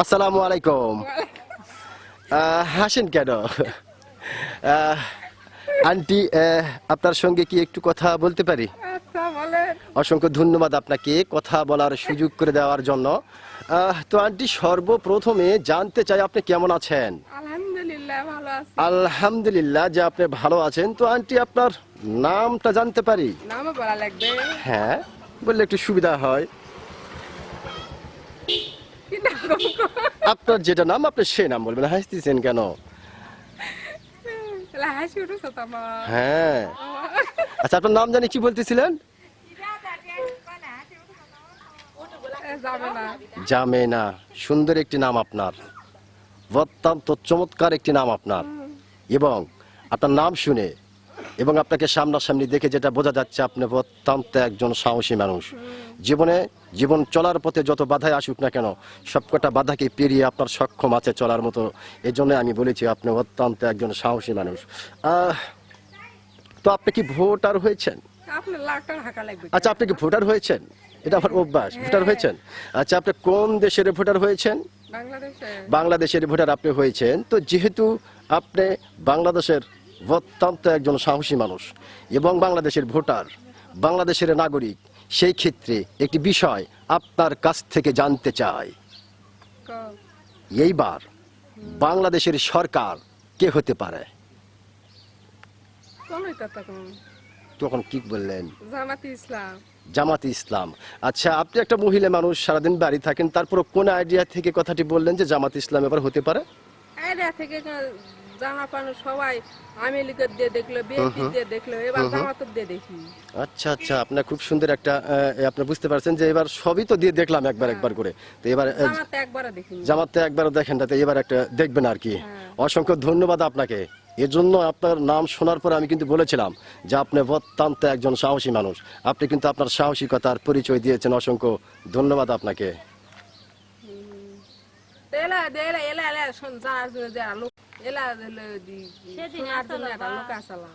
আসসালামু আলাইকুম। হাসেন কেন? আন্টি আপনার সঙ্গে কি একটু কথা বলতে পারি? অসংখ্য ধন্যবাদ আপনাকে কথা বলার সুযোগ করে দেওয়ার জন্য। তো আন্টি সর্বপ্রথমে জানতে চাই আপনি কেমন আছেন? আলহামদুলিল্লাহ যে আপনি ভালো আছেন। তো আন্টি আপনার নামটা জানতে পারি? হ্যাঁ বললে একটু সুবিধা হয়? আপনার যেটা নাম আপনি সে নাম বলবেন। হাসতেছেন কেন? হ্যাঁ। আচ্ছা আপনার নাম জানি কি বলতেছিলেন? জামে না। সুন্দর একটি নাম আপনার। অত্যন্ত চমৎকার একটি নাম আপনার। এবং আপনার নাম শুনে এবং আপনাকে সামনাসামনি দেখে যেটা বোঝা যাচ্ছে আপনি অত্যন্ত একজন সাহসী মানুষ। জীবনে জীবন চলার পথে যত বাধাই আসুক না কেন সবকটা বাধাকে পেরিয়ে আপনার সক্ষম আছে চলার মতো। এই জন্য আমি বলেছি আপনি অত্যন্ত একজন সাহসী মানুষ। তো আপনি কি ভোটার হয়েছেন? আচ্ছা আপনি কি ভোটার হয়েছেন? এটা আমার অভ্যাস ভোটার হয়েছেন? আচ্ছা আপনি কোন দেশের ভোটার হয়েছেন? বাংলাদেশের ভোটার আপনি হয়েছেন। তো যেহেতু আপনি বাংলাদেশের অত্যন্ত একজন সাহসী মানুষ এবং বাংলাদেশের ভোটার বাংলাদেশের নাগরিক সেই ক্ষেত্রে একটি বিষয় আপনার কাছ থেকে জানতে চাই। ক- এইবার বাংলাদেশের সরকার কে হতে পারে? তখন কি বললেন? জামাতি ইসলাম। জামাতি ইসলাম। আচ্ছা আপনি একটা মহিলা মানুষ সারাদিন বাড়ি থাকেন তারপর কোন আইডিয়া থেকে কথাটি বললেন যে জামাত ইসলাম এবার হতে পারে? এরিয়া থেকে জামা পানো সবাই আমেরিকার দিয়ে দেখল বিএনপি দিয়ে দেখল এবার জামাতের দিয়ে দেখি। আচ্ছা আচ্ছা আপনার খুব সুন্দর একটা আপনি বুঝতে পারছেন যে এবার সবই তো দিয়ে দেখলাম একবার একবার করে। তো এবার জামাতে একবারও দেখিনি। জামাতে একবার দেখেন না তো এবার একটা দেখবেন আর কি। হ্যাঁ। অসংখ্য ধন্যবাদ আপনাকে। এজন্য আপনার নাম শোনার পরে আমি কিন্তু বলেছিলাম যে আপনি অত্যন্ত একজন সাহসী মানুষ। আপনি কিন্তু আপনার সাহসিকতার পরিচয় দিয়েছেন অসংখ্য ধন্যবাদ আপনাকে। এলা একটা লোক আসালাম